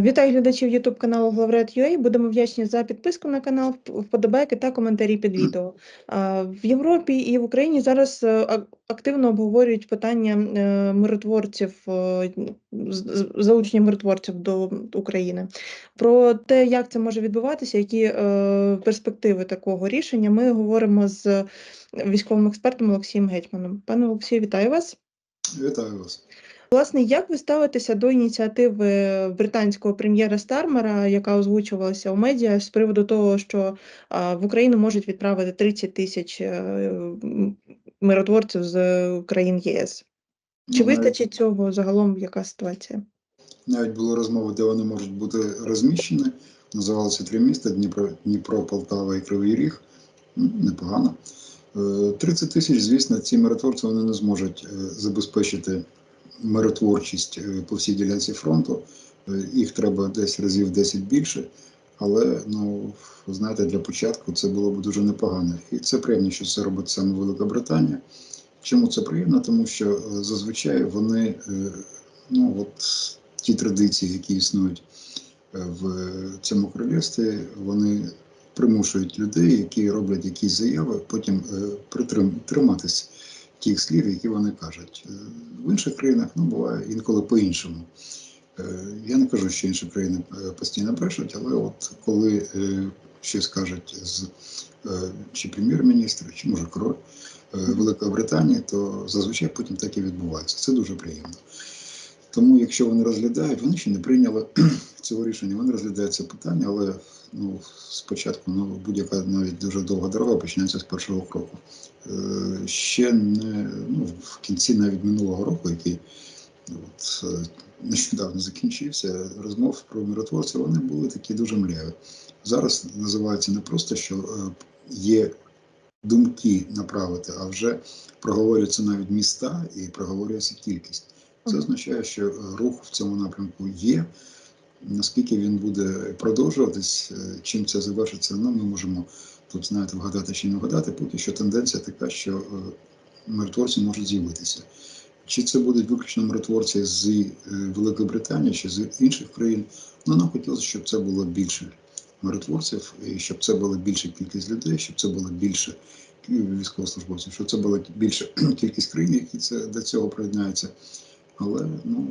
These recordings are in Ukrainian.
Вітаю глядачів YouTube каналу Главред.ua. Будемо вдячні за підписку на канал, вподобайки та коментарі під відео. В Європі і в Україні зараз е, активно обговорюють питання е, миротворців, е, залучення миротворців до України. Про те, як це може відбуватися, які перспективи такого рішення, ми говоримо з військовим експертом Олексієм Гетьманом. Пане Олексію, вітаю вас. Вітаю вас. Власне, як ви ставитеся до ініціативи британського прем'єра Стармера, яка озвучувалася у медіа з приводу того, що в Україну можуть відправити 30 тисяч е, миротворців з країн ЄС? Чи Ну, навіть- вистачить цього загалом? Яка ситуація? Навіть були розмови, де вони можуть бути розміщені. Називалося три міста: Дніпро, Дніпро, Полтава і Кривий Ріг. Ну, Непогано. Е, 30 тисяч, звісно, ці миротворці вони не зможуть е, забезпечити миротворчість е, по всій ділянці фронту. Е, Їх треба десь разів 10 більше. Але ну знаєте, для початку це було б дуже непогано. І це приємно, що це робить саме Велика Британія. Чому це приємно? Тому що е, зазвичай вони ну от ті традиції, які існують в цьому королівстві, вони примушують людей, які роблять якісь заяви, потім триматись тих слів, які вони кажуть. Е, В інших країнах ну, буває інколи по-іншому. Е, Я не кажу, що інші країни е, постійно брешуть, але от коли щось кажуть з чи прем'єр-міністр, чи може король Великої Британії, то зазвичай потім так і відбувається. Це дуже приємно. Тому, якщо вони розглядають, вони ще не прийняли цього рішення, вони розглядають це питання, але ну, спочатку ну, будь-яка навіть дуже довга дорога починається з першого кроку. Е, ще не ну, в кінці навіть минулого року, який от, е, нещодавно закінчився, розмов про миротворців, вони були такі дуже мляві. Зараз називається не просто, що е, є думки направити, а вже проговорюються навіть міста і проговорюється кількість. Це означає, що е, рух в цьому напрямку є. Наскільки він буде продовжуватись, е, чим це завершиться, ну ми можемо тут знаєте, вгадати чи не вгадати. Поки що тенденція така, що е, миротворці можуть з'явитися. Чи це будуть виключно миротворці з е, Великої Британії чи з інших країн? Ну нам хотілося, щоб це було більше миротворців, і щоб це була більша кількість людей, щоб це було більше військовослужбовців, щоб це була більша кількість країн, які це до цього приєднаються. Але ну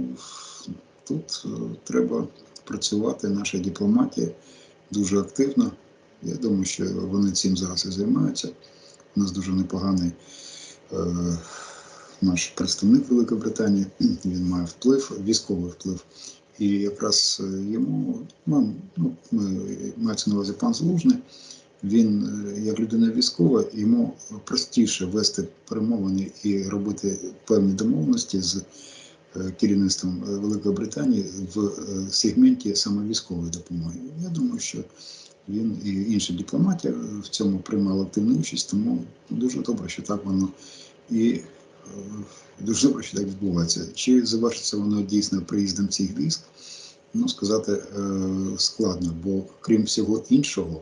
тут е, треба працювати. Наша дипломатія дуже активно. Я думаю, що вони цим зараз і займаються. У нас дуже непоганий е, наш представник Великої Британії. Він має вплив, військовий вплив. І якраз е, йому ну, мається на увазі пан Залужний. Він, е, як людина військова, йому простіше вести перемовини і робити певні домовленості з керівництвом е, Великої Британії в е, сегменті саме військової допомоги. Я думаю, що він і інші дипломати в цьому приймали активну участь, тому дуже добре, що так воно і е, дуже добре, що так відбувається. Чи завершиться воно дійсно приїздом цих військ? Ну, сказати е, складно, бо крім всього іншого,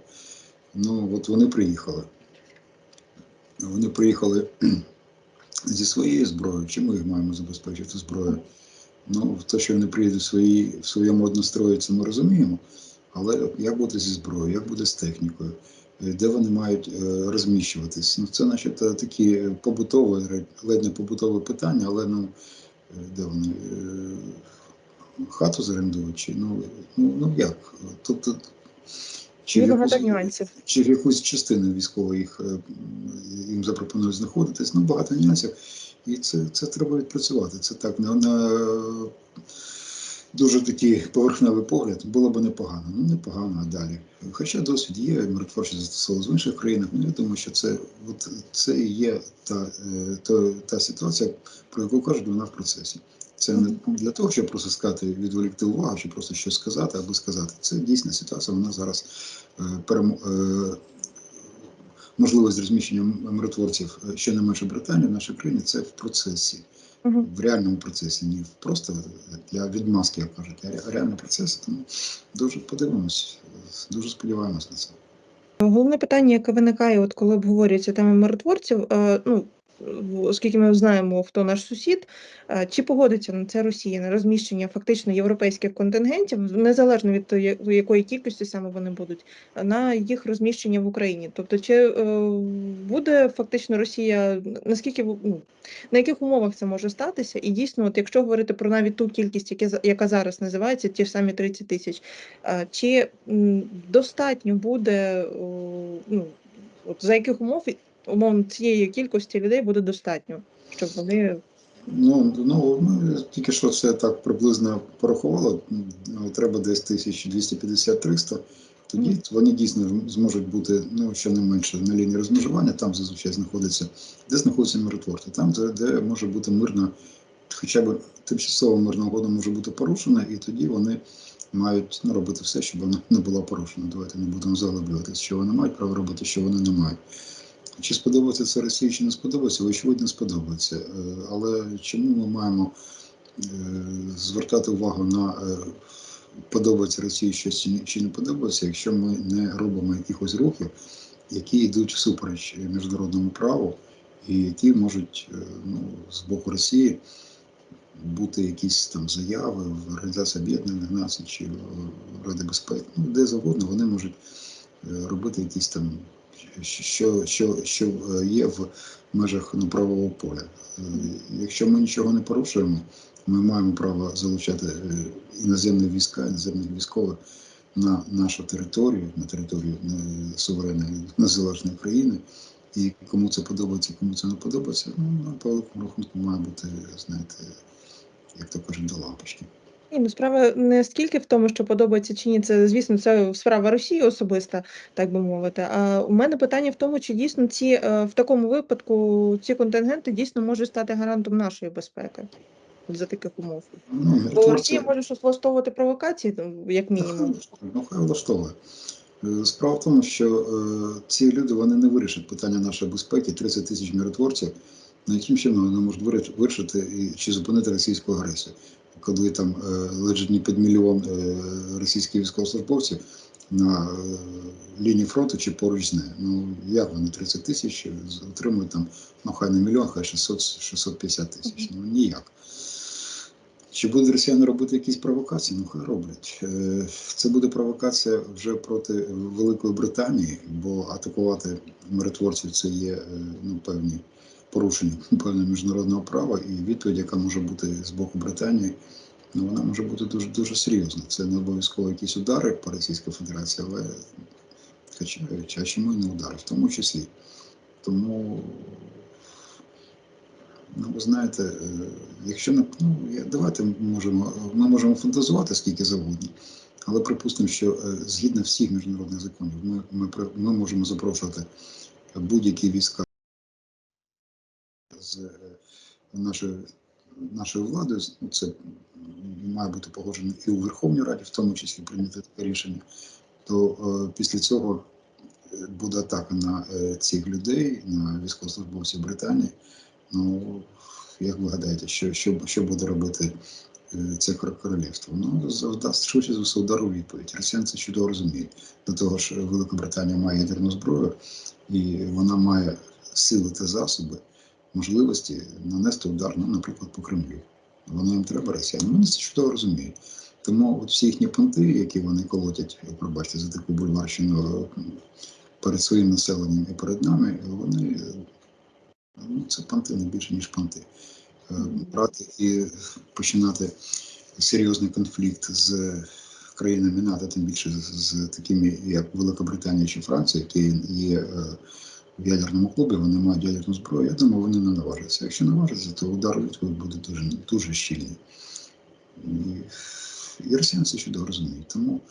ну от вони приїхали. Вони приїхали зі своєю зброєю. Чи ми їх маємо забезпечити зброєю? Ну, те, що вони приїдуть в, свої, в своєму однострої, це ми розуміємо. Але як буде зі зброєю, як буде з технікою, е, де вони мають е, розміщуватись? Ну, це, е, такі побутові, ледь не побутове питання, але ну, е, де вони? Хату зорендують? Чи, ну, ну, ну як? Тобто, чи Є багато якусь- нюансів. чи в якусь частину військової їх е, їм запропонують знаходитись. Ну, багато нюансів. І це, це треба відпрацювати. Це так на, на дуже такий поверхневий погляд було б непогано. Ну, непогано, а далі. Хоча досвід є, миротворчі застосовували в інших країнах. Ну, я думаю, що це, от, це і є та, е, та, та ситуація, про яку кажуть, вона в процесі. Це не для того, щоб просто сказати, відволікти увагу, чи просто щось сказати або сказати. Це дійсна ситуація, вона зараз е, перемо, е, можливість розміщення миротворців е, ще не менше Британії в нашій країні, це в процесі, в реальному процесі, не просто для відмазки, як кажуть, а реальний процес. Тому дуже подивимось, дуже сподіваємось на це. Головне питання, яке виникає, от коли обговорюється тема миротворців, ну оскільки ми знаємо, хто наш сусід, е, чи погодиться на це Росія на розміщення фактично європейських контингентів, незалежно від того, якої кількості саме вони будуть, на їх розміщення в Україні? Тобто, чи е, буде фактично Росія наскільки ну, на яких умовах це може статися? І дійсно, от якщо говорити про навіть ту кількість, яка зараз називається, ті ж самі 30 тисяч, е, чи достатньо буде ну, от за яких умов умовно цієї кількості людей буде достатньо, щоб вони Ну, ну ми тільки що це так приблизно порахували. Ну, Треба десь 1250-300. Тоді Мгм. вони дійсно зможуть бути ну, щонайменше на лінії розмежування, там зазвичай знаходиться, де знаходяться миротворці, там, де, де може бути мирна, хоча б тимчасова мирна угода може бути порушена, і тоді вони мають ну, робити все, щоб вона не була порушена. Давайте не будемо заглиблюватися, що вони мають право робити, що вони не мають. Чи сподобається це Росії, чи не сподобається, очевидно, не сподобається. Е, Але чому ми маємо е, звертати увагу на е, подобається Росії щось чи не подобається, якщо ми не робимо якихось рухів, які йдуть всупереч міжнародному праву, і які можуть ну, з боку Росії бути якісь там заяви в Організації Об'єднаних Націй чи в Ради безпеки, ну де завгодно вони можуть робити якісь там, що, що, що е, є в межах ну, правового поля. Е, Якщо ми нічого не порушуємо, ми маємо право залучати е, іноземні війська, іноземних військових на нашу територію, на територію суверенної незалежної країни. І кому це подобається, кому це не подобається, ну на великому рахунку має бути, знаєте, як то кажуть, до лампочки. Ні, ну справа не стільки в тому, що подобається чи ні, це звісно, це справа Росії особиста, так би мовити. А у мене питання в тому, чи дійсно ці е, в такому випадку ці контингенти дійсно можуть стати гарантом нашої безпеки за таких умов. Ну, Бо Росія може щось влаштовувати провокації, ну, як мінімум. Ну, хай влаштовує. Е, Справа в тому, що е, ці люди вони не вирішать питання нашої безпеки, 30 тисяч миротворців, на яким чином вони можуть виріш- вирішити і чи зупинити російську агресію. Коли там е, лежить не під мільйон е, російських військовослужбовців на е, лінії фронту чи поруч з нею. Ну як вони 30 тисяч отримують там, ну хай не мільйон, хай 600, 650 тисяч. Ну ніяк. Чи будуть росіяни робити якісь провокації? Ну хай роблять. Це буде провокація вже проти Великої Британії, бо атакувати миротворців це є ну, певні порушення певного міжнародного права, і відповідь, яка може бути з боку Британії, ну вона може бути дуже дуже серйозна. Це не обов'язково якісь удари по Російській Федерації, але хоча, а чому і не удари, в тому числі. Тому Ну, ви знаєте, е, якщо не ну, давайте можемо, ми можемо фантазувати скільки завгодно, але припустимо, що е, згідно всіх міжнародних законів, ми, ми, ми можемо запрошувати будь-які війська з е, нашою, нашою владою. Ну, Це має бути погоджено і у Верховній Раді, в тому числі прийняти таке рішення. То е, після цього е, буде атака на цих людей, на військовослужбовців Британії. Ну, як ви гадаєте, що, що, що буде робити це королівство? Ну, завдасть швидше за все удар у відповідь. Росіяни це чудово розуміють. До того ж, Велика Британія має ядерну зброю, і вона має сили та засоби, можливості нанести удар, ну, наприклад, по Кремлю. Воно їм треба росіяни. Вони це чудово розуміють. Тому от всі їхні понти, які вони колотять, пробачте за таку бульварщину е, перед своїм населенням і перед нами, вони е, Ну, це понти не більше, ніж понти. Е, Брати і починати серйозний конфлікт з країнами НАТО, тим більше з, такими, як Великобританія чи Франція, які є в ядерному клубі, вони мають ядерну зброю. Я думаю, вони не наважаться. Якщо наважаться, то удар буде дуже, дуже щільний. І, і росіяни це чудово розуміють. Тому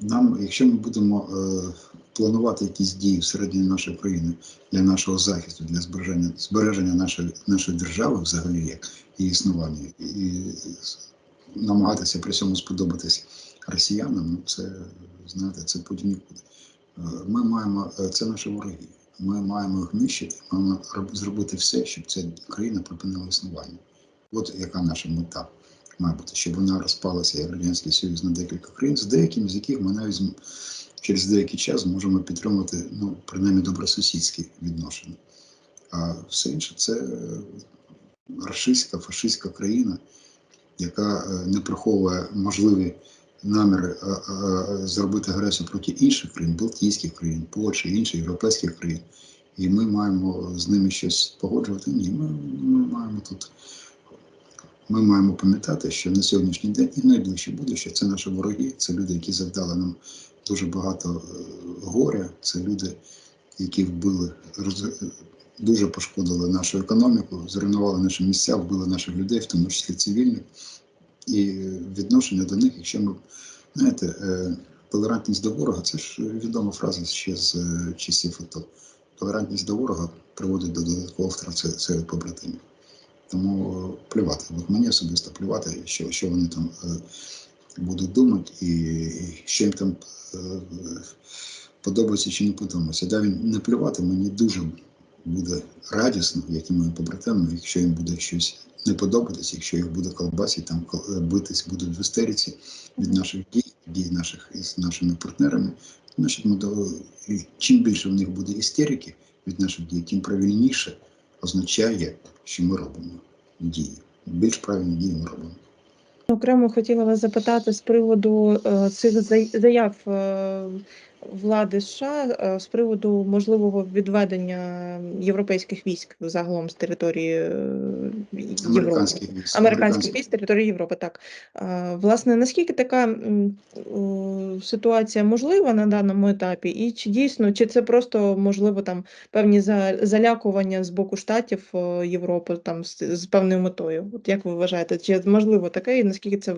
нам, якщо ми будемо е, планувати якісь дії всередині нашої країни для нашого захисту, для збереження збереження нашої нашої держави, взагалі як її існування, і намагатися при цьому сподобатись росіянам, ну це знаєте, це путь нікуди. Е, Ми маємо е, це наші вороги. Ми маємо їх нищити, маємо зробити все, щоб ця країна припинила існування. От яка наша мета має бути, щоб вона розпалася як Радянський Союз на декілька країн, з деякими з яких ми навіть через деякий час зможемо підтримувати ну, принаймні добросусідські відношення. А все інше це е, рашистська, фашистська країна, яка е, не приховує можливі наміри е, е, зробити агресію проти інших країн, Балтійських країн, Польщі, інших європейських країн. І ми маємо з ними щось погоджувати. Ні, ми, ми маємо тут. Ми маємо пам'ятати, що на сьогоднішній день і найближче будуще це наші вороги, це люди, які завдали нам дуже багато е, горя, це люди, які вбили, роз- дуже пошкодили нашу економіку, зруйнували наші місця, вбили наших людей, в тому числі цивільних. І відношення до них, якщо ми знаєте, е, толерантність до ворога, це ж відома фраза ще з е, часів АТО. Толерантність до ворога приводить до додаткових втрат серед- побратимів. Тому е, плювати. От мені особисто плювати, що, що вони там будуть думати, і, і що їм там подобається чи не подобається. Да, він не плювати, мені дуже буде радісно, як і моїм побратимам, якщо їм буде щось не подобатися, якщо їх буде колбасити, там е, битись будуть в істериці від наших дій, дій наших із нашими партнерами. Значить, ми до, чим більше в них буде істерики від наших дій, тим правильніше означає, що ми робимо дії. Більш правильні дії ми робимо. Окремо хотіла вас запитати з приводу е, цих заяв е, влади США е, з приводу можливого відведення європейських військ загалом з території е, Європи. Американських військ. Американських військ з території Європи, так. Е, Власне, наскільки така ситуація можлива на даному етапі, і чи дійсно, чи це просто можливо там певні залякування з боку штатів Європи там з, з певною метою? От як ви вважаєте, чи можливо таке, і наскільки це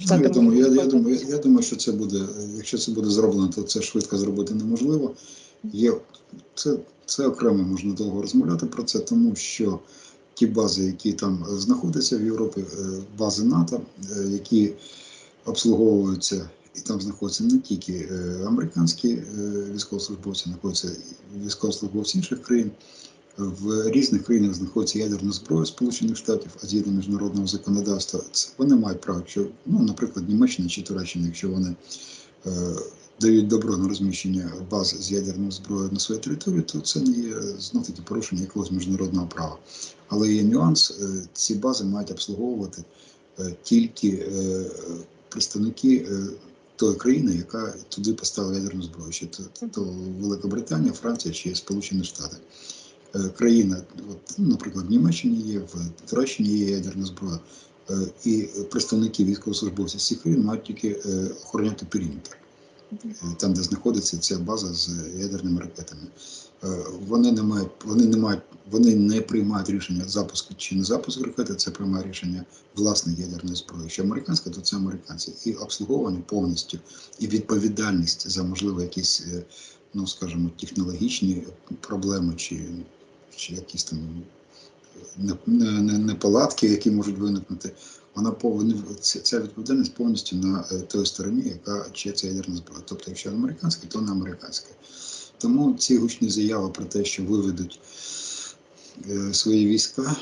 Ну, я, думаю, я, я, думаю, я, я думаю, що це буде, якщо це буде зроблено, то це швидко зробити неможливо. Є, це, це окремо можна довго розмовляти про це, тому що ті бази, які там е, знаходяться в Європі, е, бази НАТО, е, які обслуговуються, і там знаходяться не тільки американські військовослужбовці, знаходяться військовослужбовці інших країн. В різних країнах знаходиться ядерна зброя Сполучених Штатів, а згідно міжнародного законодавства, це вони мають право, якщо, ну, наприклад, Німеччина чи Туреччина, якщо вони е, дають добро на розміщення баз з ядерною зброєю на своїй території, то це не є знов таки порушення якогось міжнародного права. Але є нюанс: е, ці бази мають обслуговувати е, тільки е, представники е, тої країни, яка туди поставила ядерну зброю, чи то, то Великобританія, Франція чи Сполучені Штати. Е, Країна, от, ну, наприклад, в Німеччині є, в Туреччині є ядерна зброя, е, і представники військовослужбовців цих країн мають тільки е, охороняти периметр, там, де знаходиться ця база з ядерними ракетами. Вони не мають, вони не мають, вони не приймають рішення запуску чи не запуску ракети, це приймає рішення власне ядерної зброї. Якщо американська, то це американці. І обслуговування повністю, і відповідальність за можливо якісь, ну скажімо, технологічні проблеми чи, чи якісь там не- неполадки, які можуть виникнути. Вона повинна ця відповідальність повністю на е, той стороні, яка чи це ядерна зброя. Тобто, якщо американська, то не американська. Тому ці гучні заяви про те, що виведуть е, свої війська,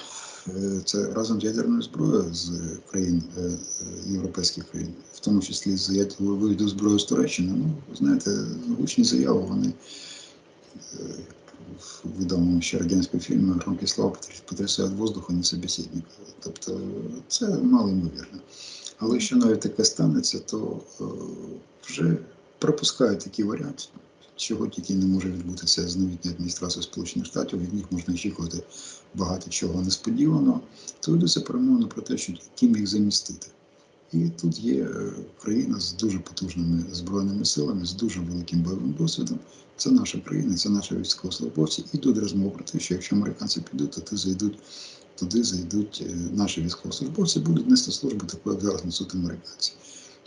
е, це разом з ядерною зброєю з країн е, е, європейських країн, в тому числі з виведу зброю з Туреччини. Ну, знаєте, гучні заяви вони е, відомому ще радянському фільмі «Громкие слова потрясають воздух, а не собеседник. Тобто це мало ймовірно. Але якщо навіть таке станеться, то е, вже пропускають такий варіант, чого тільки не може відбутися з новітньою адміністрацією Сполучених Штатів. Від них можна очікувати багато чого несподіваного. То ведуться перемовини про те, що ким їх замістити. І тут є е, країна з дуже потужними збройними силами, з дуже великим бойовим досвідом. Це наша країна, це наші військовослужбовці. І тут розмова про те, що якщо американці підуть, то туди зайдуть, туди зайдуть е, наші військовослужбовці, будуть нести службу таку, як зараз несуть американці.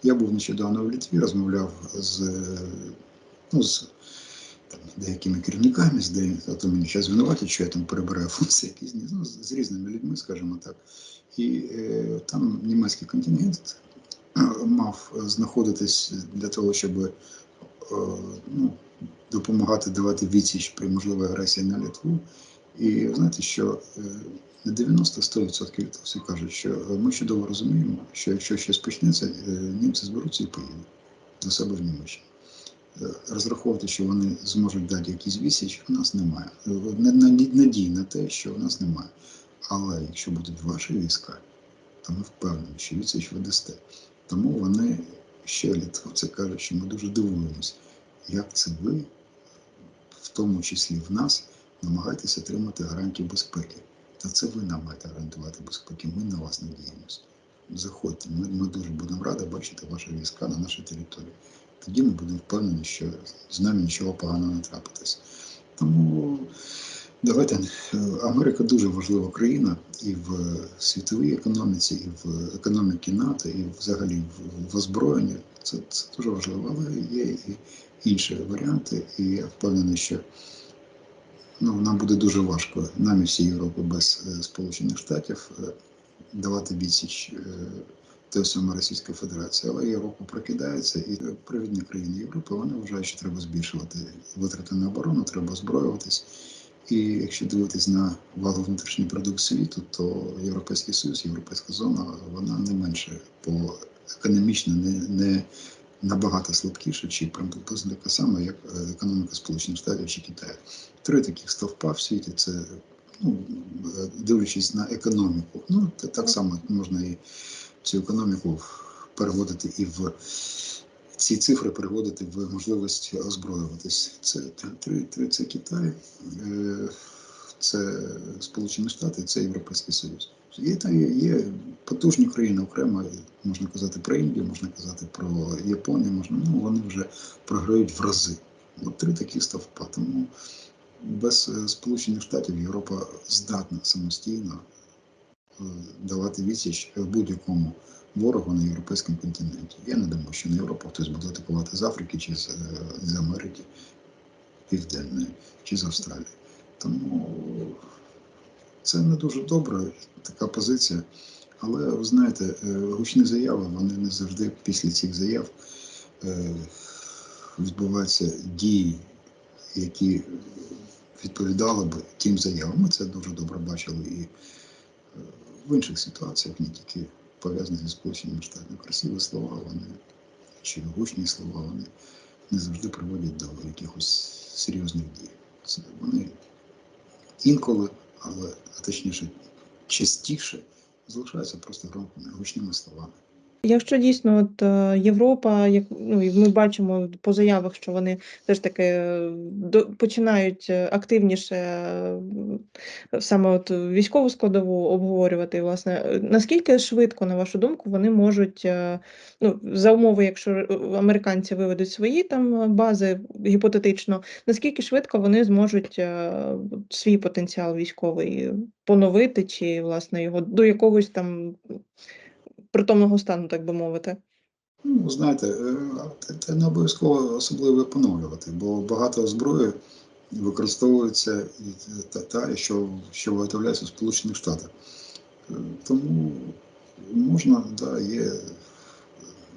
Я був нещодавно в Літві, розмовляв з, е, ну, з там, деякими керівниками, з деякими, а то мені зараз звинуватять, що я там перебираю функції якісь, ну, з, різними людьми, скажімо так. І е, там німецький контингент е, мав знаходитись для того, щоб е, ну, допомагати давати відсіч при можливій агресії на Литву. І знаєте, що е, на 90-100% литовці кажуть, що е, ми чудово розуміємо, що якщо щось почнеться, німці зберуться і поїдуть до себе в Німеччину. Розраховувати, що вони зможуть дати якісь відсіч, у нас немає. Не- не- Надій на те, що у нас немає. Але якщо будуть ваші війська, то ми впевнені, що відсіч ви дасте. Тому вони ще літовці кажуть, що ми дуже дивуємось, як це ви, в тому числі в нас, намагаєтесь отримати гарантію безпеки. Та це ви нам маєте гарантувати безпеки. Ми на вас надіємося. Заходьте, ми, ми дуже будемо раді бачити ваші війська на нашій території. Тоді ми будемо впевнені, що з нами нічого поганого не трапитись. Тому давайте е, Америка дуже важлива країна і в світовій економіці, і в економіці НАТО, і взагалі в, озброєнні. Це, це дуже важливо, але є і інші варіанти, і я впевнений, що ну, нам буде дуже важко, нам і всій Європі без е, Сполучених Штатів е, давати відсіч тої самої Російської Федерації. Але Європа прокидається, і провідні країни Європи вони вважають, що треба збільшувати витрати на оборону, треба озброюватись. І якщо дивитись на валовий внутрішній продукт світу, то Європейський Союз, Європейська зона, вона не менше по економічно не, не набагато слабкіша чи приблизно така сама, як е, економіка Сполучених Штатів чи Китаю. Три таких стовпа в світі це ну, е, дивлячись на економіку. Ну, так само можна і цю економіку переводити і в ці цифри переводити в можливість озброюватись. Це три, три, це Китай, е, це Сполучені Штати, це Європейський Союз. Є, та є, є потужні країни окремо, можна казати про Індію, можна казати про Японію, можна, ну вони вже програють в рази. От три такі стовпа. Тому без е, Сполучених Штатів Європа здатна самостійно давати відсіч будь-якому ворогу на європейському континенті. Я не думаю, що на Європу хтось буде атакувати з Африки чи з, е, з Америки Південної чи з Австралії. Тому це не дуже добре, така позиція. Але ви знаєте, е, гучні заяви, вони не завжди після цих заяв е, відбуваються дії, які відповідали б тим заявам. Ми це дуже добре бачили і в інших ситуаціях, не тільки пов'язаних зі Сполученими Штатами. Красиві слова, вони чи гучні слова, вони не завжди приводять до якихось серйозних дій. Це вони інколи, але а точніше, частіше залишаються просто громкими гучними словами. Якщо дійсно от е, Європа, як ну ми бачимо по заявах, що вони теж таки е, до, починають е, активніше саме от військову складову обговорювати, власне, наскільки швидко, на вашу думку, вони можуть ну за умови, якщо американці виведуть свої там бази гіпотетично, наскільки швидко вони зможуть свій потенціал військовий поновити, чи власне його до якогось там притомного стану, так би мовити. Ну, знаєте, це- не обов'язково особливо поновлювати, бо багато зброї використовується та, та що, що виготовляється в Сполучених Штатах. Е, Тому можна, да, є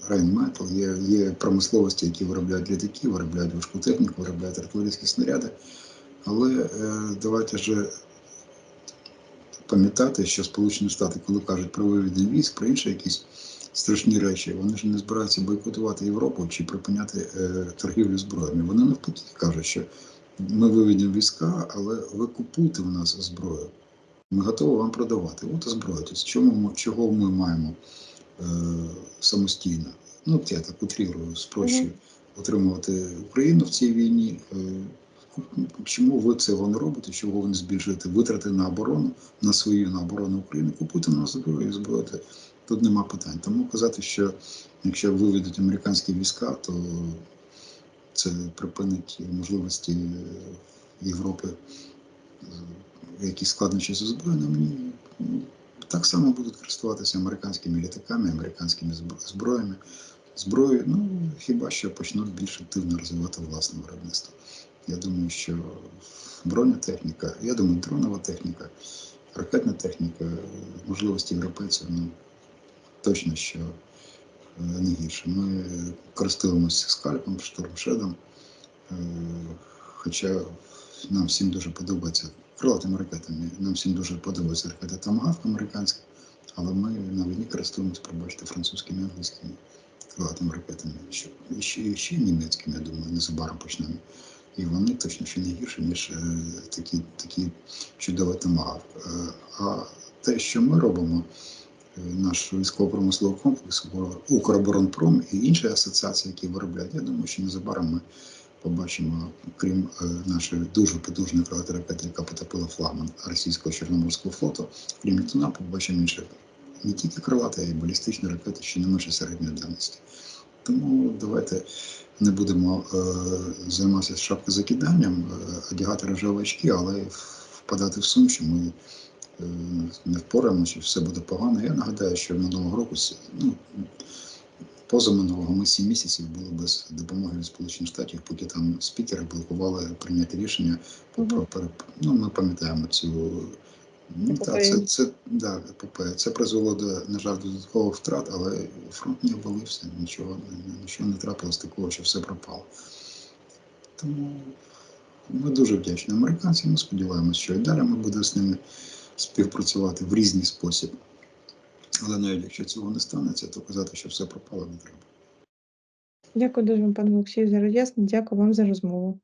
рейнметал, є, є промисловості, які виробляють літаки, виробляють важку техніку, виробляють артилерійські снаряди. Але е, давайте же пам'ятати, що Сполучені Штати, коли кажуть про виведення військ, про інші якісь страшні речі, вони ж не збираються бойкотувати Європу чи припиняти е, торгівлю зброями. Вони навпаки кажуть, що ми виведемо війська, але ви купуйте в нас зброю. Ми готові вам продавати. От озброїтесь. Чому ми, чого ми маємо е, самостійно? Ну, я так утрірую, спрощую, отримувати Україну в цій війні. Е, Чому ви цього не робите? Чого ви не збільшуєте витрати на оборону, на свою на оборону України? Купуйте на зброю і зброїте. Тут нема питань. Тому казати, що якщо виведуть американські війська, то це припинить можливості Європи е, якісь складнощі з озброєнням. Ну, так само будуть користуватися американськими літаками, американськими зброями. Зброю, ну хіба що почнуть більш активно розвивати власне виробництво. Я думаю, що бронетехніка, я думаю, дронова техніка, ракетна техніка, можливості європейців, ну точно що е, не гірше. Ми користуємося скальпом, штормшедом, е, хоча нам всім дуже подобається крилатими ракетами, нам всім дуже подобається ракета Тамагавк американська, але ми на війні користуємося, пробачте, французькими англійськими. крилатими ракетами, і ще, ще німецькими, я думаю, незабаром почнемо. І вони точно ще не гірші, ніж е, такі, такі чудові томагавк. Е, а те, що ми робимо, е, наш військово-промисловий комплекс, Укроборонпром і інші асоціації, які виробляють, я думаю, що незабаром ми побачимо, крім нашої дуже потужної ракети, яка потопила флагман російського Чорноморського флоту, крім Нептуна, побачимо інші не тільки крилаті, а й балістичні ракети, що не менше середньої дальності. Тому давайте не будемо е, займатися шапкозакиданням, е, одягати рожеві очки, але впадати в сум, що ми е, не впораємося, все буде погано. Я нагадаю, що минулого року, ну, позаминулого, ми 7 місяців були без допомоги від Сполучених Штатів, поки там спікери блокували прийняти рішення про переп... Ну, ми пам'ятаємо цю. Та, Епопею. це, це, да, епопея. це призвело до, на жаль, до додаткових втрат, але фронт не обвалився, нічого, нічого не трапилось такого, що все пропало. Тому ми дуже вдячні американцям. Ми сподіваємося, що і далі ми будемо з ними співпрацювати в різний спосіб. Але навіть якщо цього не станеться, то казати, що все пропало, не треба. Дякую дуже вам, пане Олексію, за роз'яснення. Дякую вам за розмову.